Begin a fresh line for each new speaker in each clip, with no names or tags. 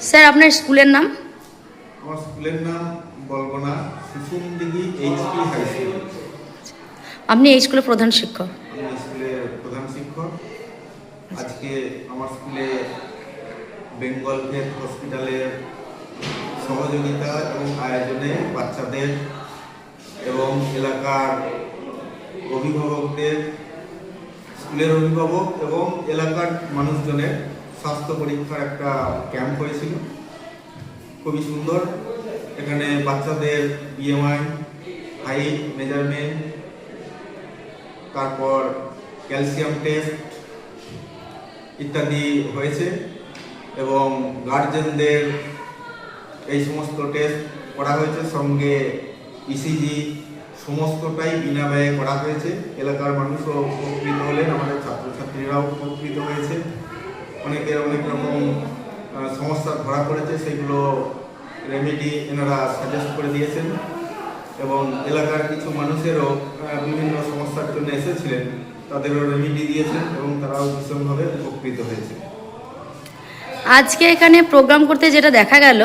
Sir আপনার স্কুলের নাম?
আমার স্কুলের নাম বলব না সুসুমদিঘি এইচপি হাই স্কুল।
আপনি এই স্কুলের প্রধান শিক্ষক?
আমি স্কুলের প্রধান শিক্ষক। আজকে আমার স্কুলে বেঙ্গল হেলথ হসপিটালের সহযোগিতা এবং আয়োজনে বাচ্চাদের এবং এলাকার অভিভাবকদের স্কুলের অভিভাবক এবং এলাকার মানুষজনের স্বাস্থ্য পরীক্ষার একটা ক্যাম্প হয়েছিল। খুবই সুন্দর। এখানে বাচ্চাদের বিএমআই হাইট মেজারমেন্ট তারপর ক্যালসিয়াম টেস্ট ইত্যাদি হয়েছে এবং গার্জেনদের এই সমস্ত টেস্ট করা হয়েছে। সঙ্গে ইসিজি সমস্তটাই বিনা ব্যয়ে করা হয়েছে। এলাকার মানুষও উপকৃত হলেন, আমাদের ছাত্রছাত্রীরাও উপকৃত হয়েছে। অনেকের অনেক রকম সমস্যা ধরা পড়েছে, সেগুলো রেমেডি এনারা সাজেস্ট করে দিয়েছেন। এবং এলাকার কিছু মানুষেরও বিভিন্ন সমস্যার জন্য এসেছিলেন, তাদেরও রেমেডি দিয়েছেন এবং তারাও ভীষণভাবে উপকৃত হয়েছে।
আজকে এখানে প্রোগ্রাম করতে যেটা দেখা গেল,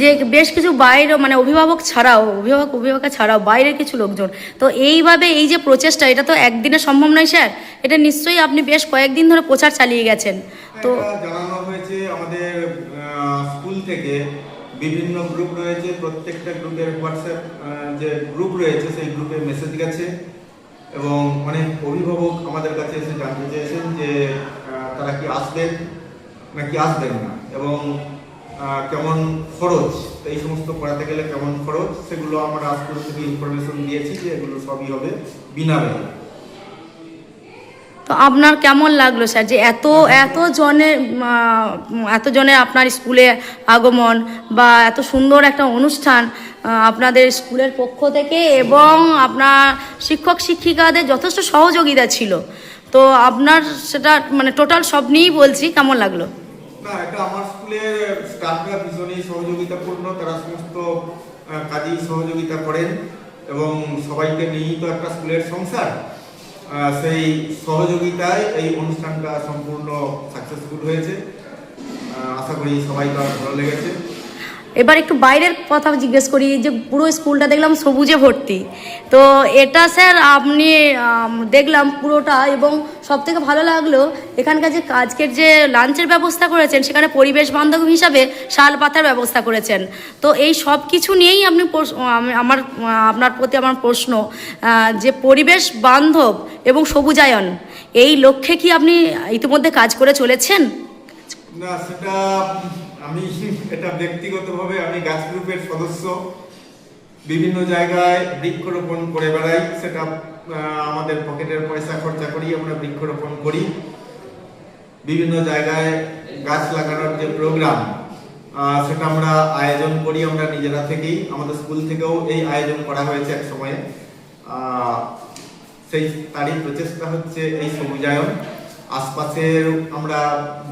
যে বেশ কিছু বাইরে মানে অভিভাবক ছাড়াও, অভিভাবক অভিভাবক ছাড়াও বাইরের কিছু লোকজন। তো এইভাবে এই যে প্রচেষ্টা, এটা তো একদিনে সম্ভব নয়, স্যার। এটা নিশ্চয়ই আপনি বেশ কয়েকদিন ধরে প্রচার চালিয়ে গেছেন। তো
জানানো হয়েছে আমাদের স্কুল থেকে বিভিন্ন গ্রুপ রয়েছে, প্রত্যেকটা গ্রুপের হোয়াটসঅ্যাপ যে গ্রুপ রয়েছে সেই গ্রুপে মেসেজ গেছে এবং অনেক অভিভাবক আমাদের কাছে এসে জানতে চেয়েছেন যে তারা কি আসবেন নাকি আসবেন না এবং কেমন খরচ, এই সমস্ত করাতে গেলে কেমন খরচ, সেগুলো আমরা স্কুল থেকে ইনফরমেশন দিয়েছি যে এগুলো সবই হবে বিনা ব্যয়।
তো আপনার কেমন লাগল স্যার? যে এত এত জনের এত জনের আপনার স্কুলে আগমন বা এত সুন্দর একটা অনুষ্ঠান আপনাদের স্কুলের পক্ষ থেকে এবং আপনার শিক্ষক, শিক্ষিকাদের যথেষ্ট সহযোগিতা ছিল। তো আপনার সেটা মানে টোটাল সব নিয়েই বলছি, কেমন লাগল?
না, এটা আমার স্কুলের স্টাফরা ভীষণই সহযোগিতাপূর্ণ, তারা সমস্ত কাজেই সহযোগিতা করেন এবং সবাইকে নিয়েই তো একটা স্কুলের সংসার। সেই সহযোগিতায় এই অনুষ্ঠানটা সম্পূর্ণ সাকসেসফুল হয়েছে। আশা করি সবাই তার ভালো লেগেছে।
এবার একটু বাইরের কথা জিজ্ঞেস করি যে পুরো স্কুলটা দেখলাম সবুজে ভর্তি। তো এটা স্যার আপনি দেখলাম পুরোটা এবং সব থেকে ভালো লাগল, এখানকার যে আজকের যে লাঞ্চের ব্যবস্থা করেছেন, সেখানে পরিবেশ বান্ধব হিসাবে শাল পাতার ব্যবস্থা করেছেন। তো এই সব কিছু নিয়েই আপনি আমার, আপনার প্রতি আমার প্রশ্ন যে পরিবেশ বান্ধব এবং সবুজায়ন, এই লক্ষ্যে কি আপনি ইতিমধ্যে কাজ করে চলেছেন?
না, সেটা আমি এটা ব্যক্তিগতভাবে আমি গাছ গ্রুপের সদস্য। বিভিন্ন জায়গায় বৃক্ষরোপণ করে বেড়াই, সেটা আমাদের পকেটের পয়সা খরচা করি আমরা বৃক্ষরোপণ করি। বিভিন্ন জায়গায় গাছ লাগানোর যে প্রোগ্রাম সেটা আমরা আয়োজন করি আমরা নিজেরা থেকেই। আমাদের স্কুল থেকেও এই আয়োজন করা হয়েছে এক সময়ে। সেই তারই প্রচেষ্টা হচ্ছে এই সবুজায়ন আশপাশের আমরা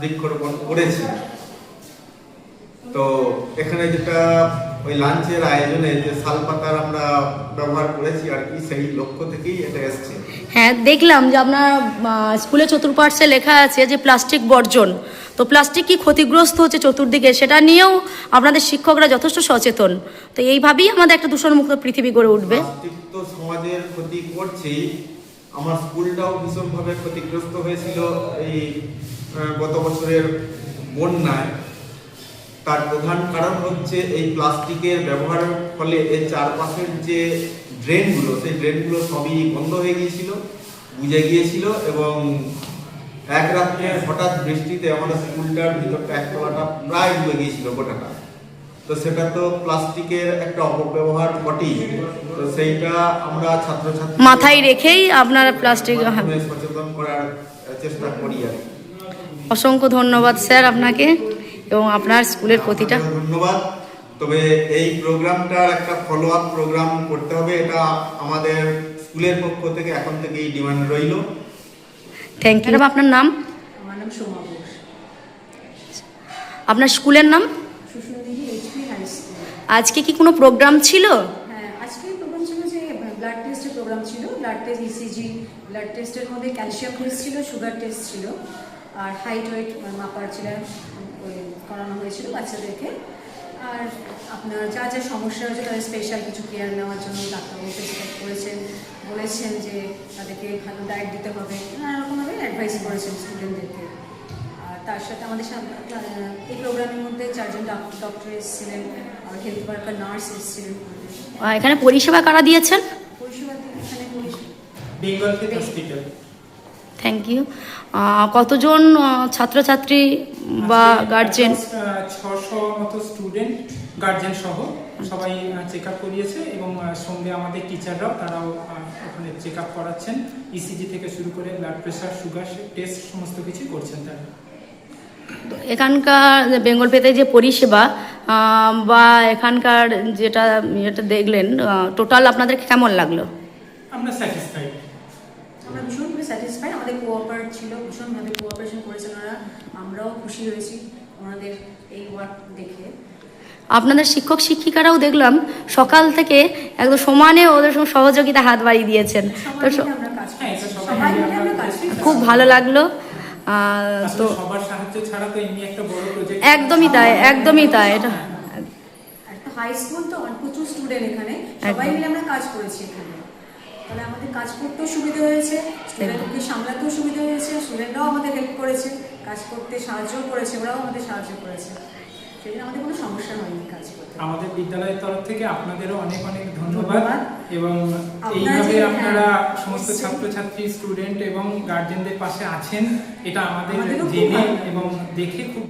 বৃক্ষরোপণ করেছি। তো এখানে যেটা ওই লাঞ্চের আয়োজনে যে শালপাতার আমরা ব্যবহার করেছি আর কি সেই লক্ষ্য থেকেই এটা এসছে।
হ্যাঁ দেখলাম যে আপনার স্কুলে চতুর্পার্শ্বে লেখা আছে যে প্লাস্টিক বর্জন। তো প্লাস্টিক কি ক্ষতিগ্রস্ত হচ্ছে চতুর্দিকে সেটা নিয়েও আপনাদের শিক্ষকরা যথেষ্ট সচেতন। তো এইভাবেই আমাদের একটা দূষণমুক্ত পৃথিবী গড়ে উঠবে।
তো সমাজের ক্ষতি করছেই। আমার স্কুলটাও ভীষণভাবে ক্ষতিগ্রস্ত হয়েছিল এই গত বছরের বন্যায়। তার প্রধান কারণ হচ্ছে এই প্লাস্টিকের ব্যবহারের ফলে এর চারপাশের যে ড্রেনগুলো সেই ড্রেনগুলো সবই বন্ধ হয়ে গিয়েছিল বুঝে গিয়েছিল এবং এক রাত্রে হঠাৎ বৃষ্টিতে আমাদের স্কুলটার ভিতরটা একতলাটা প্রায় ডুবে গিয়েছিল গোটাটা। তো সেটা তো প্লাস্টিকের একটা অপব্যবহার ঘটেই তো সেইটা আমরা ছাত্রছাত্রী
মাথায় রেখেই আপনারা প্লাস্টিক।
সচেতন করার চেষ্টা করি আর
অসংখ্য ধন্যবাদ স্যার আপনাকে। এবং আপনার স্কুলের প্রতিটা
ধন্যবাদ। তবে এই প্রোগ্রামটার একটা ফলো আপ প্রোগ্রাম করতে হবে। এটা আমাদের স্কুলের পক্ষ থেকে এখন থেকেই ডিমান্ড রইল।
থ্যাংক ইউ আপনার নাম?
আমার নাম সোমা ঘোষ।
আপনার স্কুলের নাম?
সুষমাদিদি এইচপি হাই
আজকে কি কোনো প্রোগ্রাম ছিল?
হ্যাঁ আজকে প্রোগ্রাম ছিল যে ব্লাড টেস্টের প্রোগ্রাম ছিল। ব্লাড টেস্ট ইসিজি ব্লাড টেস্টের মধ্যে ক্যালসিয়াম টেস্ট ছিল সুগার টেস্ট ছিল আর হাইট ওয়েট মাপার ছিল ওই করানো হয়েছিল বাচ্চাদেরকে। আর আপনার যা যা সমস্যা হয়েছে তাদের স্পেশাল কিছু কেয়ার নেওয়ার জন্য ডাক্তারবাবু প্রেসক্রাইব করেছেন বলেছেন যে তাদেরকে ভালো ডায়েট দিতে হবে। নানা রকমভাবে অ্যাডভাইস করেছেন স্টুডেন্টদেরকে আর তার সাথে আমাদের সাথে এই প্রোগ্রামের মধ্যে চারজন ডক্টর এসেছিলেন আর হেলথ ওয়ার্কার নার্স এসেছিলেন।
এখানে পরিষেবা কারা দিয়েছেন?
পরিষেবা এখানে পরিষেবা
বেঙ্গল হসপিটাল
থ্যাংক ইউ কতজন ছাত্রছাত্রী বা গার্জেন
ছশো মতো স্টুডেন্ট গার্জেন সহ সবাই চেক আপ করিয়েছে এবং সঙ্গে আমাদের টিচাররাও তারাও ওখানে চেক আপ করাচ্ছেন ইসিজি থেকে শুরু করে ব্লাড প্রেশার সুগার টেস্ট সমস্ত কিছু করছেন তারা।
এখানকার বেঙ্গল পেতে যে পরিষেবা বা এখানকার যেটা যেটা দেখলেন টোটাল আপনাদের কেমন লাগল?
আমরা স্যাটিসফাইড
স্যাটিসফাইড আমাদের কোঅপারেট ছিল ভীষণভাবে কোঅপারেশন করেছেন ওরা। আমরাও খুশি হয়েছি ওনাদের এই ওয়ার্ক দেখে।
আপনাদের শিক্ষক শিক্ষিকারাও দেখলাম সকাল থেকে একদম সমানে ওদের সঙ্গে সহযোগিতা হাত বাড়িয়ে দিয়েছেন। তো খুব ভালো লাগল। তো
সবার সাহায্য ছাড়া তো এমনি একটা বড় প্রজেক্ট
একদমই তাই একদমই তাই এটা
হাই স্কুল তো প্রচুর স্টুডেন্ট এখানে। সবাই মিলে আমরা কাজ করেছি এখানে। তাহলে আমাদের কাজ করতেও সুবিধা হয়েছে স্টুডেন্টকে সামলাতেও সুবিধা হয়েছে স্টুডেন্টরাও আমাদের হেল্প করেছে কাজ করতে সাহায্য করেছে ওরাও আমাদের সাহায্য করেছে সেই আমাদের কোনো সমস্যা হয়নি কাজ করতে
আমাদের বিদ্যালয়ের তরফ থেকে আপনাদেরও অনেক অনেক ধন্যবাদ। এবং এইভাবে আপনারা
হ্যাঁ,
সমস্ত। ছাত্রছাত্রী স্টুডেন্ট এবং গার্জেনদের পাশে আছেন এটা আমাদের জেনে এবং দেখে খুব